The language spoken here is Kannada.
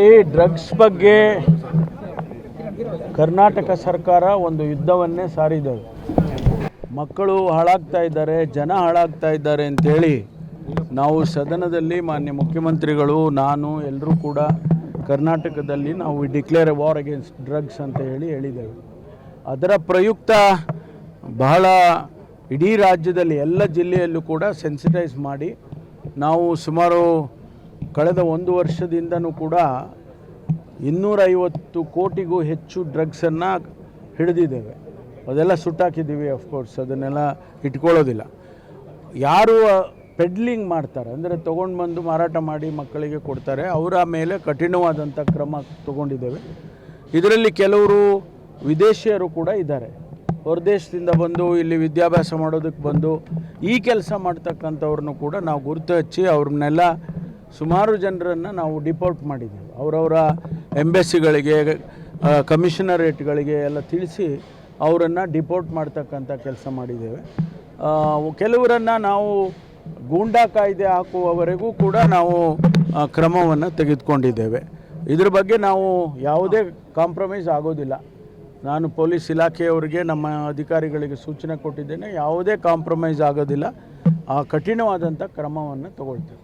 ನೋಡಿ ಡ್ರಗ್ಸ್ ಬಗ್ಗೆ ಕರ್ನಾಟಕ ಸರ್ಕಾರ ಒಂದು ಯುದ್ಧವನ್ನೇ ಸಾರಿದೆ. ಮಕ್ಕಳು ಹಾಳಾಗ್ತಾ ಇದ್ದಾರೆ, ಜನ ಹಾಳಾಗ್ತಾ ಇದ್ದಾರೆ ಅಂತೇಳಿ ನಾವು ಸದನದಲ್ಲಿ ಮಾನ್ಯ ಮುಖ್ಯಮಂತ್ರಿಗಳು, ನಾನು ಎಲ್ಲರೂ ಕೂಡ ಕರ್ನಾಟಕದಲ್ಲಿ ನಾವು ಡಿಕ್ಲೇರ್ ವಾರ್ ಅಗೇನ್ಸ್ಟ್ ಡ್ರಗ್ಸ್ ಅಂತ ಹೇಳಿ ಹೇಳಿದ್ದೇವೆ ಅದರ ಪ್ರಯುಕ್ತ ಬಹಳ ಇಡೀ ರಾಜ್ಯದಲ್ಲಿ, ಎಲ್ಲ ಜಿಲ್ಲೆಯಲ್ಲೂ ಕೂಡ ಸೆನ್ಸಿಟೈಸ್ ಮಾಡಿ ನಾವು ಸುಮಾರು ಕಳೆದ ಒಂದು ವರ್ಷದಿಂದನೂ ಕೂಡ ಇನ್ನೂರೈವತ್ತು ಕೋಟಿಗೂ ಹೆಚ್ಚು ಡ್ರಗ್ಸನ್ನು ಹಿಡಿದಿದ್ದೇವೆ. ಅದೆಲ್ಲ ಸುಟ್ಟಾಕಿದ್ದೀವಿ ಅಫ್ಕೋರ್ಸ್ ಅದನ್ನೆಲ್ಲ ಇಟ್ಕೊಳ್ಳೋದಿಲ್ಲ. ಯಾರು ಪೆಡ್ಲಿಂಗ್ ಮಾಡ್ತಾರೆ, ಅಂದರೆ ತೊಗೊಂಡು ಬಂದು ಮಾರಾಟ ಮಾಡಿ ಮಕ್ಕಳಿಗೆ ಕೊಡ್ತಾರೆ, ಅವರ ಮೇಲೆ ಕಠಿಣವಾದಂಥ ಕ್ರಮ ತಗೊಂಡಿದ್ದೇವೆ. ಇದರಲ್ಲಿ ಕೆಲವರು ವಿದೇಶಿಯರು ಕೂಡ ಇದ್ದಾರೆ. ಹೊರದೇಶದಿಂದ ಬಂದು, ಇಲ್ಲಿ ವಿದ್ಯಾಭ್ಯಾಸ ಮಾಡೋದಕ್ಕೆ ಬಂದು, ಈ ಕೆಲಸ ಮಾಡ್ತಕ್ಕಂಥವ್ರನ್ನೂ ಕೂಡ ನಾವು ಗುರುತು ಹಚ್ಚಿ ಅವ್ರನ್ನೆಲ್ಲ ಸುಮಾರು ಜನರನ್ನು ನಾವು ಡಿಪೋರ್ಟ್ ಮಾಡಿದ್ದೀವಿ ಅವರವರ ಎಂಬೆಸಿಗಳಿಗೆ ಕಮಿಷನರೇಟ್ಗಳಿಗೆ ಎಲ್ಲ ತಿಳಿಸಿ ಅವರನ್ನು ಡಿಪೋರ್ಟ್ ಮಾಡ್ತಕ್ಕಂಥ ಕೆಲಸ ಮಾಡಿದ್ದೇವೆ ಕೆಲವರನ್ನು ನಾವು ಗೂಂಡಾ ಕಾಯ್ದೆ ಹಾಕುವವರೆಗೂ ಕೂಡ ನಾವು ಕ್ರಮವನ್ನು ತೆಗೆದುಕೊಂಡಿದ್ದೇವೆ. ಇದ್ರ ಬಗ್ಗೆ ನಾವು ಯಾವುದೇ ಕಾಂಪ್ರಮೈಸ್ ಆಗೋದಿಲ್ಲ. ನಾನು ಪೊಲೀಸ್ ಇಲಾಖೆಯವರಿಗೆ, ನಮ್ಮ ಅಧಿಕಾರಿಗಳಿಗೆ ಸೂಚನೆ ಕೊಟ್ಟಿದ್ದೇನೆ, ಯಾವುದೇ ಕಾಂಪ್ರಮೈಸ್ ಆಗೋದಿಲ್ಲ. ಆ ಕಠಿಣವಾದಂಥ ಕ್ರಮವನ್ನು ತಗೊಳ್ತೇವೆ.